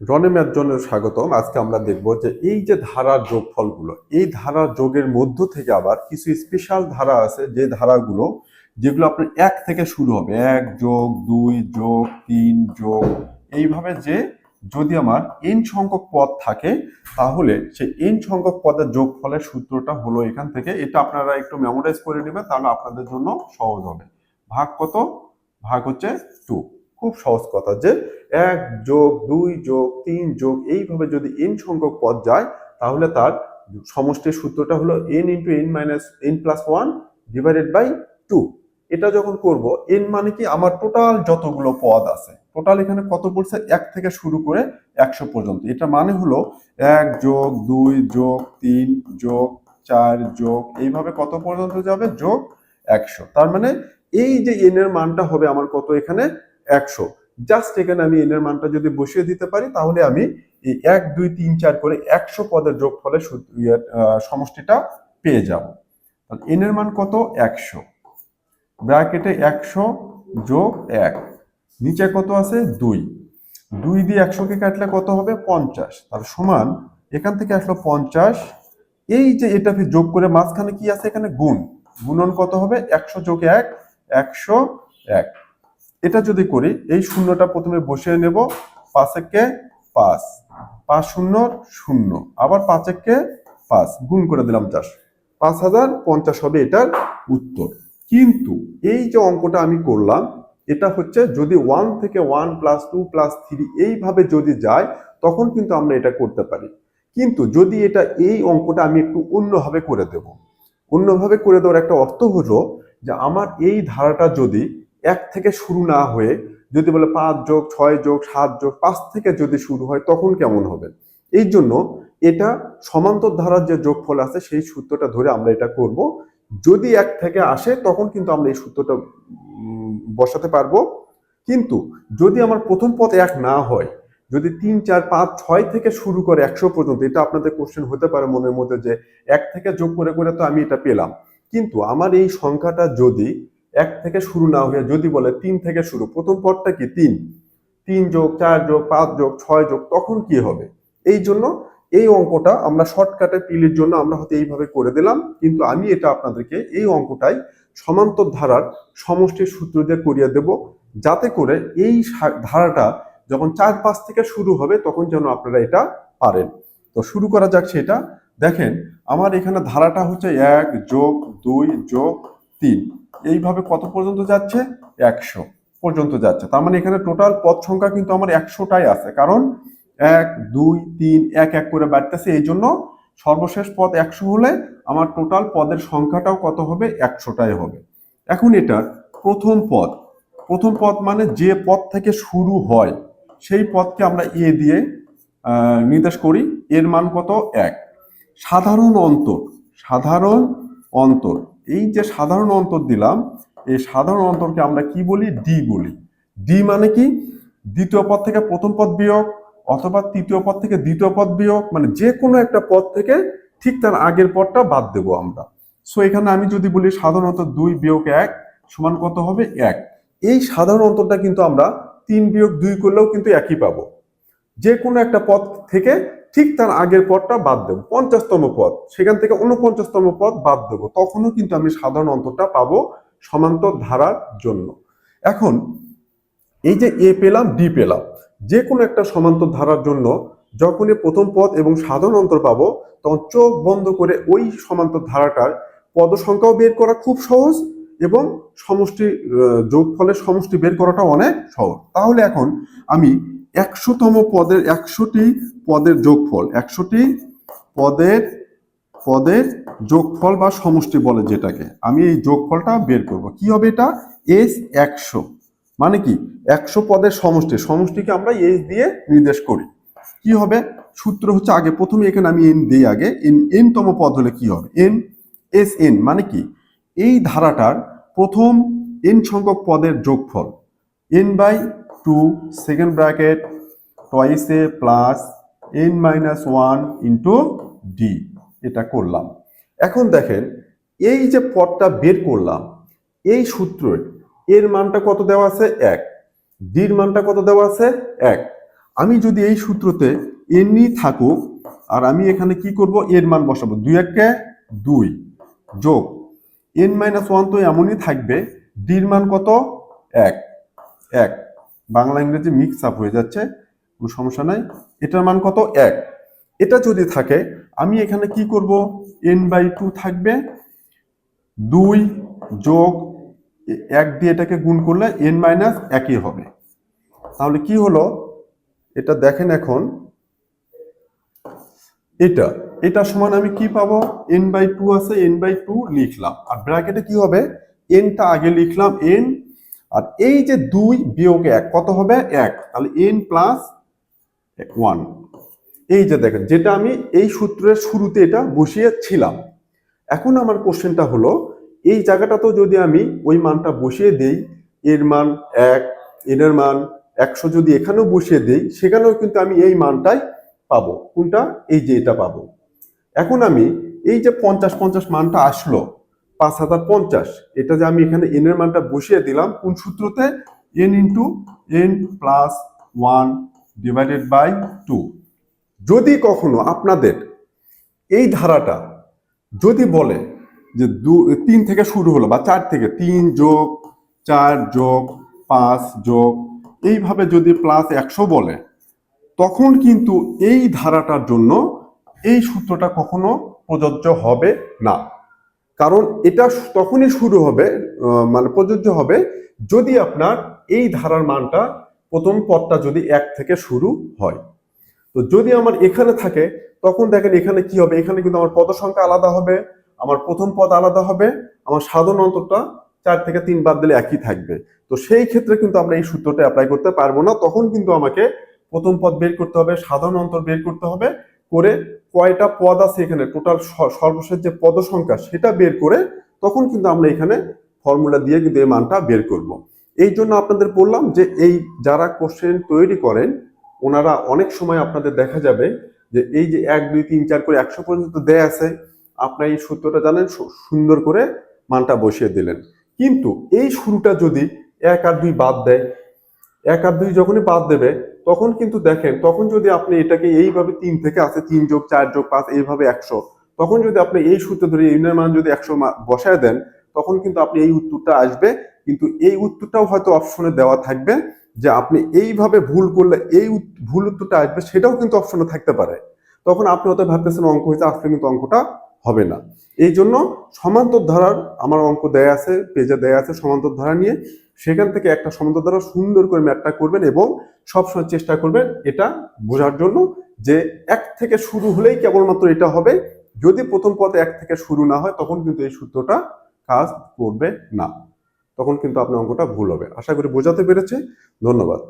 রনে math জনের স্বাগতম। আজকে আমরা দেখব যে এই যে ধারার যোগফলগুলো, এই ধারার যোগের মধ্য থেকে আবার কিছু স্পেশাল ধারা আছে যে ধারাগুলো যেগুলো আপনার এক থেকে শুরু হবে। এক যোগ, দুই যোগ, তিন যোগ। এইভাবে যে যদি আমার এন সংখ্যক পদ থাকে, তাহলে সেই এন সংখ্যক পদের যোগফলের সূত্রটা হলো এখান থেকে। এটা আপনারা একটু মেমোরাইজ করে নেবেন, তাহলে আপনাদের জন্য সহজ হবে। ভাগ কত? ভাগ হচ্ছে টু খুব সহজ কথা যে এক যোগ দুই যোগ তিন যোগ এইভাবে যদি এন সংখ্যক পদ যায়, তাহলে তার সমষ্টির সূত্রটা হলো N into N minus N plus one divided by two এটা যখন করব এন মানে কি আমার টোটাল যতগুলো পদ আছে টোটাল এখানে কত পড়ছে? এক থেকে শুরু করে একশো পর্যন্ত। এটা মানে হলো এক যোগ দুই যোগ তিন যোগ চার যোগ, এইভাবে কত পর্যন্ত যাবে? যোগ একশো। তার মানে এই যে এন এর মানটা হবে আমার কত এখানে? একশো। জাস্ট এখানে আমি এনের মানটা যদি বসিয়ে দিতে পারি তাহলে আমি এই এক দুই তিন চার করে একশো পদের যোগফলের সূত্র ইয়ে, সমষ্টিটা পেয়ে যাব। এন এর মান কত? একশো। ব্র্যাকেটে একশো যোগ এক। নিচে কত আছে? দুই। দুই দিয়ে একশোকে কাটলে কত হবে? পঞ্চাশ। তার সমান এখান থেকে আসলো পঞ্চাশ। এই যে এটা যোগ করে মাঝখানে কি আছে এখানে? গুণ। গুণন কত হবে? একশো যোগ এক একশো এক। এটা যদি করি, এই শূন্যটা প্রথমে বসিয়ে নেব পাঁচ একে পাঁচ। পাঁচ শূন্য শূন্য। আবার পাঁচ একে পাঁচ। গুণ করে দিলাম চাষ পাঁচ হাজার পঞ্চাশ হবে এটার উত্তর। কিন্তু এই যে অঙ্কটা আমি করলাম, এটা হচ্ছে যদি ওয়ান থেকে one plus two plus three এইভাবে যদি যায়, তখন কিন্তু আমরা এটা করতে পারি। কিন্তু যদি এটা এই অঙ্কটা আমি একটু অন্যভাবে করে দেব। অন্যভাবে করে দেওয়ার একটা অর্থ হলো যে আমার এই ধারাটা যদি এক থেকে শুরু না হয়ে যদি বলে পাঁচ যোগ, ছয় যোগ, সাত যোগ, পাঁচ থেকে যদি শুরু হয়, তখন কেমন হবে? এই জন্য এটা সমান্তর ধারার যে যোগফল আছে, সেই সূত্রটা ধরে আমরা এটা করব। যদি এক থেকে আসে, তখন কিন্তু আমরা এই সূত্রটা বসাতে পারব। কিন্তু যদি আমার প্রথম পথ এক না হয়, যদি তিন, চার, পাঁচ, ছয় থেকে শুরু করে একশো পর্যন্ত, এটা আপনাদের কোশ্চেন হতে পারে মনের মধ্যে যে এক থেকে যোগ করে করে তো আমি এটা পেলাম। কিন্তু আমার এই সংখ্যাটা যদি এক থেকে শুরু না হয়ে যদি বলে তিন থেকে শুরু, প্রথম পদটা কি তিন? তিন যোগ চার যোগ পাঁচ যোগ ছয় যোগ, তখন কি হবে? এই জন্য এই অঙ্কটা আমরা শর্টকাটে পিলির জন্য আমরা হয়তো এইভাবে করে দিলাম, কিন্তু আমি এটা আপনাদেরকে এই অঙ্কটাই সমান্তর ধারার সমষ্টির সূত্র দিয়ে করিয়ে দেব, যাতে করে এই ধারাটা যখন চার পাঁচ থেকে শুরু হবে, তখন যেন আপনারা এটা পারেন। তো শুরু করা যাক সেটা। দেখেন, আমার এখানে ধারাটা হচ্ছে এক যোগ দুই যোগ তিন। এইভাবে কত পর্যন্ত যাচ্ছে? একশো পর্যন্ত যাচ্ছে। তার মানে এখানে টোটাল পদ সংখ্যা কিন্তু আমার একশোটাই আছে। কারণ এক, দুই, তিন, এক এক করে বাড়তেছে। এই জন্য সর্বশেষ পদ একশো হলে আমার টোটাল পদের সংখ্যাটাও কত হবে? একশোটাই হবে। এখন এটার প্রথম পদ। প্রথম পদ মানে যে পদ থেকে শুরু হয়, সেই পদকে আমরা এ দিয়ে নির্দেশ করি। এর মান কত? এক। সাধারণ অন্তর। সাধারণ অন্তর। এই যে সাধারণ অন্তর দিলাম, এই সাধারণ অন্তরকে আমরা কি বলি? ডি বলি। ডি মানে কি? দ্বিতীয় পদ থেকে প্রথম পদ বিয়োগ অথবা তৃতীয় পদ থেকে দ্বিতীয় পদ বিয়োগ মানে যে কোনো একটা পদ থেকে ঠিক তার আগের পদটা বাদ দেবো আমরা। সো এখানে আমি যদি বলি সাধারণত দুই বিয়োগ এক সমান কত হবে? এক। এই সাধারণ অন্তরটা কিন্তু আমরা তিন বিয়োগ দুই করলেও কিন্তু একই পাবো। যে কোনো একটা পদ থেকে ঠিক তার আগের পদটা বাদ দেবো, পঞ্চাশতম পদ। সেখান থেকে উনপঞ্চাশতম পদ বাদ দেবো। তখনও কিন্তু আমি সাধারণ অন্তরটা পাবো সমান্তর ধারার জন্য। এখন এই যে এ পেলাম, ডি পেলাম, যে কোনো একটা সমান্তর ধারার জন্য যখনই প্রথম পদ এবং সাধারণ অন্তর পাবো, তখন চোখ বন্ধ করে ওই সমান্তর ধারাটার পদ সংখ্যাও বের করা খুব সহজ এবং সমষ্টি যোগফলের সমষ্টি বের করাটা অনেক সহজ। তাহলে এখন আমি একশোতম পদের, একশোটি পদের যোগফল, একশোটি পদের পদের যোগফল বা সমষ্টি বলে যেটাকে, আমি এই যোগফলটা বের করব। কি হবে এটা? এস একশো। মানে কি? একশো পদের সমষ্টি। সমষ্টিকে আমরা এস দিয়ে নির্দেশ করি। কি হবে? সূত্র হচ্ছে আগে প্রথমে এখানে আমি এন দিই আগে। এন এন তম পদ হলে কি হবে? এন এস এন মানে কি? এই ধারাটার প্রথম এন সংখ্যক পদের যোগফল N by two second bracket twice A plus N minus one into D এটা করলাম। এখন দেখেন, এই যে পদটা বের করলাম, এই সূত্রে এর মানটা কত দেওয়া আছে? এক। ডির মানটা কত দেওয়া আছে? এক। আমি যদি এই সূত্রতে এনই থাকুক, আর আমি এখানে কি করব? এর মান বসাবো। দুই একে দুই যোগ এন মাইনাস ওয়ান তো এমনই থাকবে ডির মান কত? এক। এক। বাংলা ইংরেজি মিক্স আপ হয়ে যাচ্ছে, কোনো সমস্যা নাই। এটার মান কত? এক। এটা যদি থাকে, আমি এখানে কি করব? এন বাই টু থাকবে। দুই যোগ এক দিয়ে এটাকে গুণ করলে এন মাইনাস একই হবে। তাহলে কি হলো? এটা দেখেন এখন। এটা। এটা সমান আমি কি পাবো? এন বাই টু আছে এন বাই টু লিখলাম। আর ব্র্যাকেটে কি হবে? এনটা আগে লিখলাম এন আর এই যে দুই বিয়োগ এক, কত হবে? এক। তাহলে এন প্লাস ওয়ান এই যে দেখেন, যেটা আমি এই সূত্রের শুরুতে এটা বসিয়েছিলাম। এখন আমার কোশ্চেনটা হলো, এই জায়গাটাতেও যদি আমি ওই মানটা বসিয়ে দেই, এর মান এক এনের মান একশো যদি এখানেও বসিয়ে দেই, সেখানেও কিন্তু আমি এই মানটাই পাবো। কোনটা? এই যে এটা পাবো। এখন আমি এই যে পঞ্চাশ পঞ্চাশ মানটা আসলো, পাঁচ হাজার পঞ্চাশ, এটা যে আমি এখানে এন এর মানটা বসিয়ে দিলাম, কোন সূত্রতে? N into N plus one divided by two যদি কখনো আপনাদের এই ধারাটা যদি বলে যে দু, তিন থেকে শুরু হলো বা চার থেকে, তিন যোগ চার যোগ পাঁচ যোগ, এইভাবে যদি প্লাস একশো বলে, তখন কিন্তু এই ধারাটার জন্য এই সূত্রটা কখনো প্রযোজ্য হবে না। কারণ এটা তখনই শুরু হবে মানে প্রযোজ্য হবে যদি আপনার এই ধারার মানটা প্রথম পদটা যদি এক থেকে শুরু হয়। তো যদি আমার এখানে থাকে, তখন দেখেন এখানে কি হবে? এখানে কিন্তু আমার পদ সংখ্যা আলাদা হবে, আমার প্রথম পদ আলাদা হবে, আমার সাধারণ অন্তরটা চার থেকে তিন বাদ দিলে একই থাকবে। তো সেই ক্ষেত্রে কিন্তু আমরা এই সূত্রটা অ্যাপ্লাই করতে পারব না। তখন কিন্তু আমাকে প্রথম পদ বের করতে হবে, সাধারণ অন্তর বের করতে হবে করে কয়টা পদ আছে এখানে? টোটাল সর্বশেষ যে পদ সংখ্যা সেটা বের করে তখন কিন্তু আমরা এখানে ফর্মুলা দিয়ে কিন্তু এই মানটা বের করব। এই জন্য আপনাদের বললাম যে এই যারা কোশ্চেন তৈরি করেন, ওনারা অনেক সময় আপনাদের দেখা যাবে যে এই যে এক, দুই, তিন, চার করে একশো পর্যন্ত দেয়া আছে, আপনার এই সূত্রটা জানেন সুন্দর করে মানটা বসিয়ে দিলেন। কিন্তু এই শুরুটা যদি এক আর দুই বাদ দেয় এক আর দুই যখনই বাদ দেবে, তখন কিন্তু দেখেন, তখন যদি আপনি এটাকে এইভাবে তিন থেকে আসে তিন যোগ চার যোগ পাঁচ, এইভাবে একশো, তখন যদি আপনি এই সূত্র ধরে ইউনিয়ন মান যদি একশো বসায় দেন, তখন কিন্তু আপনি এই উত্তরটা আসবে, কিন্তু এই উত্তরটাও হয়তো অপশনে দেওয়া থাকবে যে আপনি এইভাবে ভুল করলে এই ভুল উত্তরটা আসবে, সেটাও কিন্তু অপশনে থাকতে পারে। তখন আপনি হয়তো ভাবতেছেন অঙ্ক হয়েছে আসলে কিন্তু অঙ্কটা হবে না। এই জন্য সমান্তর ধারার আমার অঙ্ক দেয়া আছে, পেজে দেয়া আছে সমান্তর ধারা নিয়ে। সেখান থেকে একটা সমন্ত দ্বারা সুন্দর করে ম্যাপটা করবেন এবং সবসময় চেষ্টা করবেন এটা বোঝার জন্য যে এক থেকে শুরু হলেই কেবলমাত্র এটা হবে। যদি প্রথম পথে এক থেকে শুরু না হয়, তখন কিন্তু এই সূত্রটা কাজ করবে না। তখন কিন্তু আপনার অঙ্কটা ভুল হবে। আশা করি বোঝাতে পেরেছে। ধন্যবাদ।